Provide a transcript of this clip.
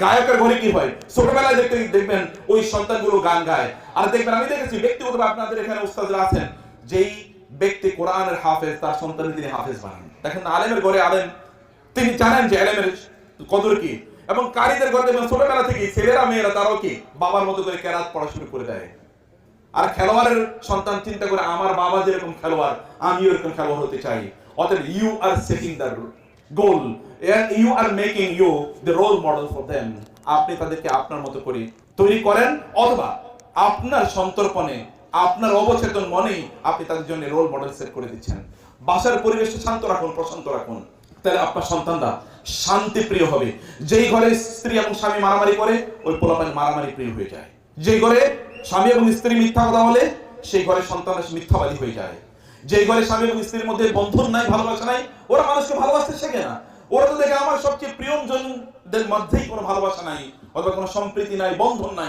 গায়কের ঘরে কি হয়? ছোটবেলায় দেখতে দেখবেন ওই সন্তানগুলো গান গায়। আর দেখবেন, আমি দেখেছি, ব্যক্তিগতভাবে আপনাদের এখানে উস্তাদরা আছেন, যেই ব্যক্তি কোরআনের হাফেজ, তার সন্তান তিনি হাফেজ বানান। দেখেন আলেমের ঘরে আলেম। তিনি জানেন যে আলেমের কদর কি। এবং কারীদের ঘরে দেখবেন, ছোটবেলা থেকে ছেলেরা, মেয়েরা, তারাও কি, বাবার মতো করে কেরাত পড়া শুরু করে দেয়। আর খেলোয়াড়ের সন্তান চিন্তা করে, আমার বাবা যেরকম খেলোয়াড়, আমিও এরকম খেলোয়াড় হতে চাই। অতএব you are setting the goal you are making you the role model for them আপনি তাদেরকে আপনার মতো করে তৈরি করেন অথবা আপনার সন্তর্পণে, আপনার অবচেতন মনেই আপনি তাদের জন্য রোল মডেল সেট করে দিচ্ছেন। বাসার পরিবেশটা শান্ত রাখুন, প্রশান্ত রাখুন। তাহলে আপনার সন্তানরা শান্তি প্রিয় হবে। যেই ঘরে স্ত্রী এবং স্বামী মারামারি করে, ওই পোলাপান মারামারি প্রিয় হয়ে যায়। যেই ঘরে স্বামী এবং স্ত্রী মিথ্যা কথা বলে, সেই ঘরে সন্তান মিথ্যাবাদী হয়ে যায়। যেই ঘরে স্বামী এবং স্ত্রীর মধ্যে বন্ধন নাই, ভালোবাসা নাই, ওরা মানুষকে ভালোবাসতে শেখে না। ওরা তো দেখে আমার সবচেয়ে প্রিয়জনদের মধ্যেই কোনো ভালোবাসা নাই, অথবা কোনো সম্প্রীতি নাই, বন্ধন নাই।